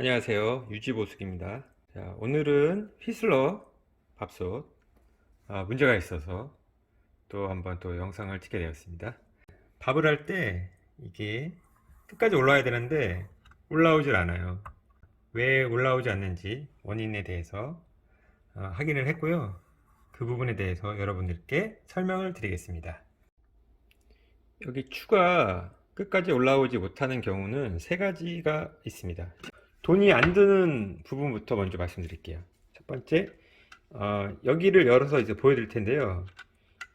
안녕하세요. 유지보숙입니다. 자, 오늘은 휘슬러 밥솥 아, 문제가 있어서 또 한번 또 영상을 찍게 되었습니다. 밥을 할 때 이게 끝까지 올라와야 되는데 올라오질 않아요. 왜 올라오지 않는지 원인에 대해서 어, 확인을 했고요. 그 부분에 대해서 여러분들께 설명을 드리겠습니다. 여기 추가 끝까지 올라오지 못하는 경우는 세 가지가 있습니다. 돈이 안 드는 부분부터 먼저 말씀드릴게요. 첫 번째, 어, 여기를 열어서 이제 보여드릴 텐데요.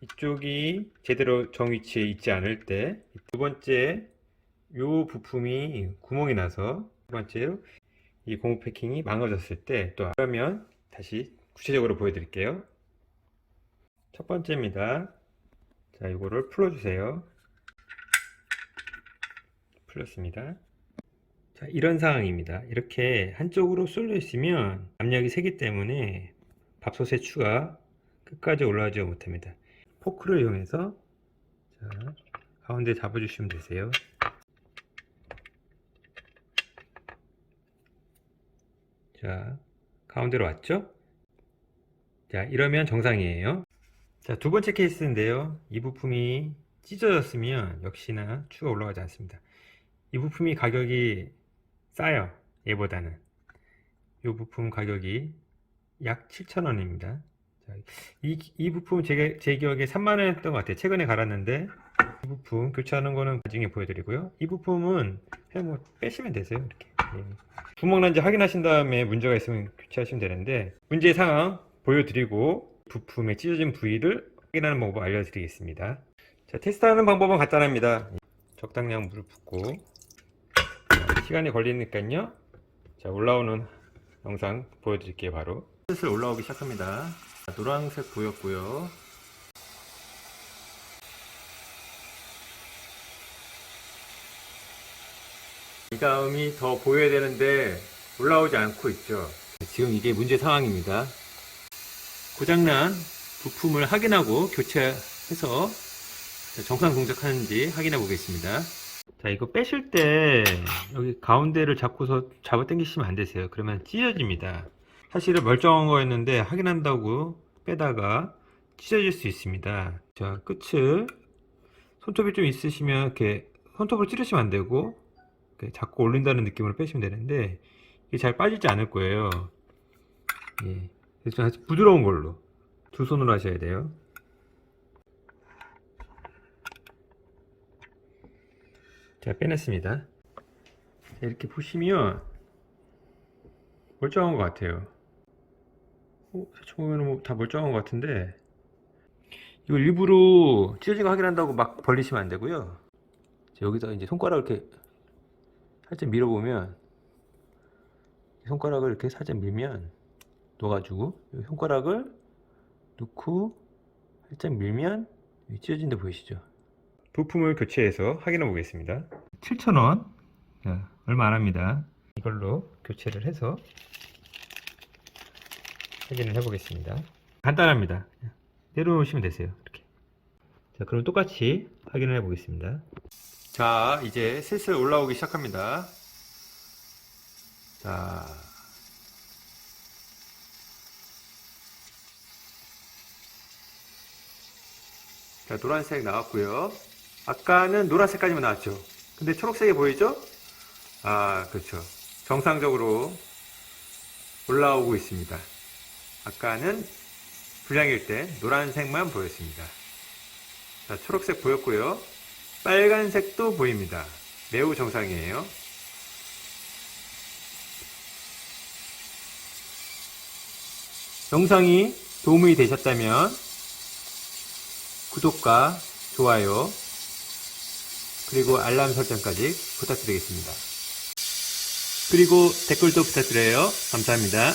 이쪽이 제대로 정 위치에 있지 않을 때, 두 번째, 요 부품이 구멍이 나서, 두 번째로 이 고무 패킹이 망가졌을 때, 또 그러면 다시 구체적으로 보여드릴게요. 첫 번째입니다. 자, 이거를 풀어주세요. 풀렸습니다. 자, 이런 상황입니다. 이렇게 한쪽으로 쏠려 있으면 압력이 세기 때문에 밥솥의 추가 끝까지 올라가지 못합니다. 포크를 이용해서 자, 가운데 잡아주시면 되세요. 자, 가운데로 왔죠? 자, 이러면 정상이에요. 자, 두 번째 케이스인데요. 이 부품이 찢어졌으면 역시나 추가 올라가지 않습니다. 이 부품이 가격이 싸요. 얘보다는. 이 부품 가격이 약 7,000원입니다. 이, 이 부품 제, 제 기억에 3만원 했던 것 같아요. 최근에 갈았는데 이 부품 교체하는 거는 나중에 보여드리고요. 이 부품은 그냥 뭐 빼시면 되세요. 이렇게. 예. 구멍 난지 확인하신 다음에 문제가 있으면 교체하시면 되는데 문제 상황 보여드리고 부품의 찢어진 부위를 확인하는 방법 알려드리겠습니다. 자, 테스트하는 방법은 간단합니다. 적당량 물을 붓고 자, 시간이 걸리니까요. 자, 올라오는 영상 보여드릴게요, 바로. 슬슬 올라오기 시작합니다. 자, 노란색 보였고요. 이 다음이 더 보여야 되는데 올라오지 않고 있죠. 지금 이게 문제 상황입니다. 고장난 부품을 확인하고 교체해서 정상 동작하는지 확인해 보겠습니다. 자, 이거 빼실 때 여기 가운데를 잡고서 잡아 당기시면 안 되세요. 그러면 찢어집니다. 사실은 멀쩡한 거였는데 확인한다고 빼다가 찢어질 수 있습니다. 자, 끝을 손톱이 좀 있으시면 이렇게 손톱을 찌르시면 안 되고 자꾸 올린다는 느낌으로 빼시면 되는데 이게 잘 빠지지 않을 거예요. 예. 그래서 아주 부드러운 걸로 두 손으로 하셔야 돼요. 제가 빼냈습니다. 자, 이렇게 보시면 멀쩡한 것 같아요. 어, 대충 보면 뭐 다 멀쩡한 것 같은데 이걸 일부러 찢어진 거 확인한다고 막 벌리시면 안 되고요. 자, 여기다 이제 손가락을 이렇게 살짝 밀어보면 손가락을 이렇게 살짝 밀면 놓아가지고 손가락을 넣고 살짝 밀면 찢어진 데 보이시죠? 부품을 교체해서 확인해 보겠습니다. 7,000원. 얼마 안 합니다. 이걸로 교체를 해서 확인을 해 보겠습니다. 간단합니다. 내려놓으시면 되세요. 이렇게. 자, 그럼 똑같이 확인을 해 보겠습니다. 자, 이제 슬슬 올라오기 시작합니다. 자. 자, 노란색 나왔고요. 아까는 노란색까지만 나왔죠. 근데 초록색이 보이죠? 아, 그렇죠. 정상적으로 올라오고 있습니다. 아까는 불량일 때 노란색만 보였습니다. 자, 초록색 보였고요. 빨간색도 보입니다. 매우 정상이에요. 영상이 도움이 되셨다면 구독과 좋아요 그리고 알람 설정까지 부탁드리겠습니다. 그리고 댓글도 부탁드려요. 감사합니다.